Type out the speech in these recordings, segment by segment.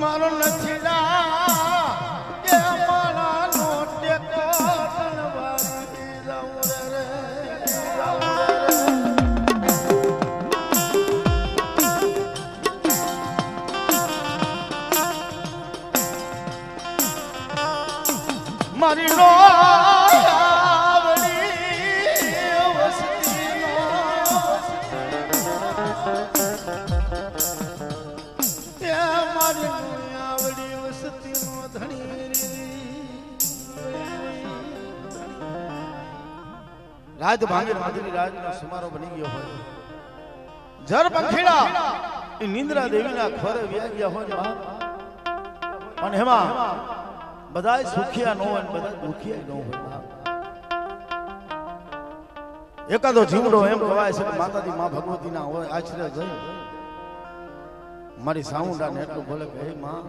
મારો લખીલા કે મારા મારી રાજ ભાંગીર માધુરી રાજનો સમારોહ બની ગયો હોય જર પંખેડા એ નિંદ્રા દેવીના ખોરે વ્યા ગયા હોય ને. અને એમાં બધા સુખિયા ન હોય બધા દુખિયા ન હોય. એકાદો જીવડો એમ કહેવાય છે કે માતાજી માં ભગવતીના હોય આશ્રય જઈ મારી સાઉન્ડા ને એટલું બોલે કે હે માં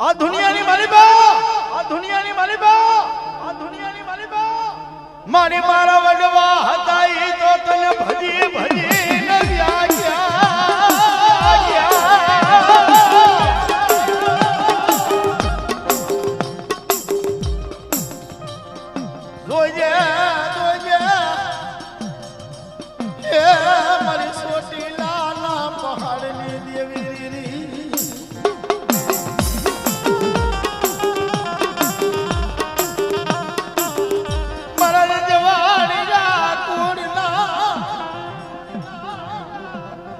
આ દુનિયાની મારી બા આ દુનિયાની મારી બા આ દુનિયાની મારી મારા વડવા હતા એ તો તને ભજી ભજી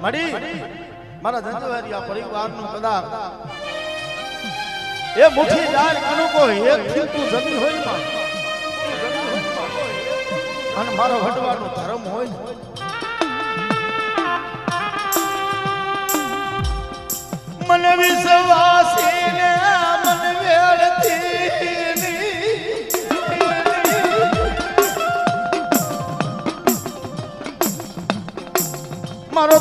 મળી. મારા ધંધવારી આ પરિવારનું કદાચ એ મુઠી દાળ કનુકો એક ખીલતું જમીન હોય અને મારો વડવાનો ધર્મ હોય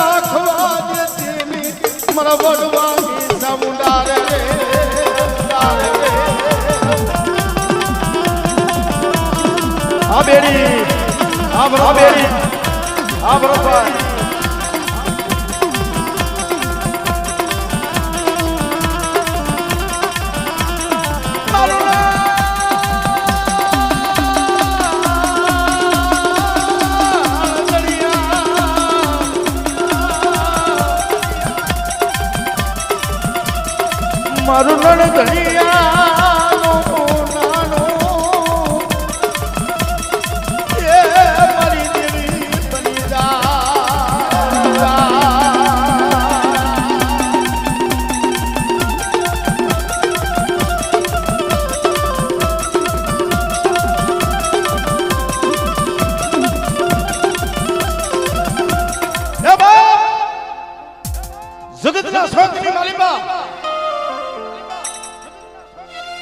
રાખવા દેતી ની મારા વડવાની સમુદાર રે આ બેડી આ બેડી આ બરોબર મારું નણ ઘડિયાનો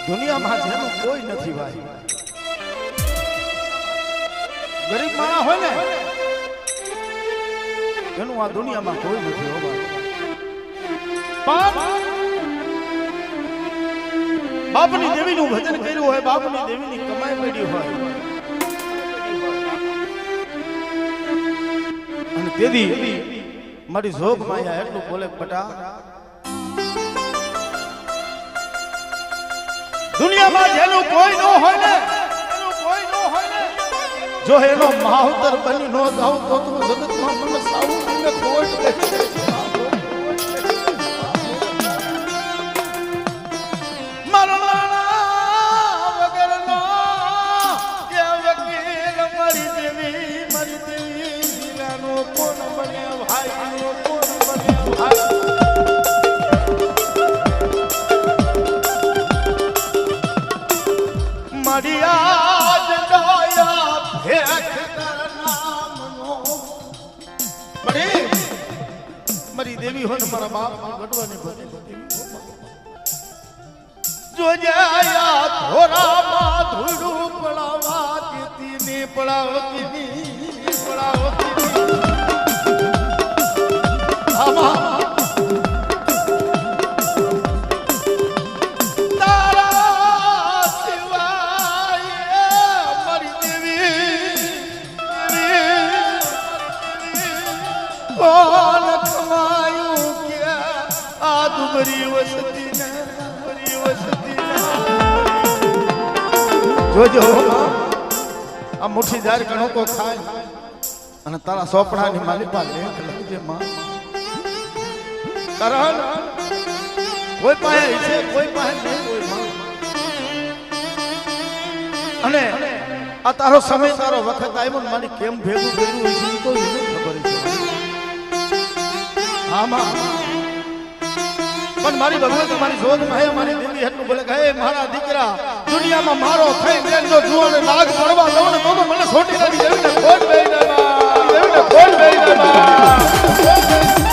દુનિયામાં જેનું કોઈ નથી ભાઈ. ગરીબ માણસ હોય ને, એનું આ દુનિયામાં કોઈ નથી હો પણ બાપની ભજન કર્યું હોય, બાપની દેવીની કમાઈ પડી હોય. અને તેથી મારી જોગ માયા એટલું બોલે બટા દુનિયામાં જેનું કોઈ ન હોય ને, જો એનો માવતર બની ન જાઉં તો તું જગતમાં મને સાવું ને ખોટ મારી આજ ડાયા ભેખ મરી મારી દેવી હોય ને મારા જો પડાવતી પડાવતી કોણ આ દુબરી વસતી આ મુઠ્ઠી જાર ઘણો તો ખાય અને તારા સોપડાની માલિકા લેખ લખજે માં. કારણ કોઈ પાસે કોઈ પાસે અને આ તારો સમય, તારો વખત આવ્યો ને મારી કેમ ભેગું ભેગું ખબર છે. હા માં પણ મારી ભગવત મારી શોધમાં મારી દિલ્હી એટલું બોલે હે મારા દીકરા, દુનિયામાં મારો થઈ બેન જો જુવાને લાગ પડવા દઉં ને તો મને છોટી દેવી. ને ખોટ દઈ દેવા. દેવી ને ખોટ દઈ જાય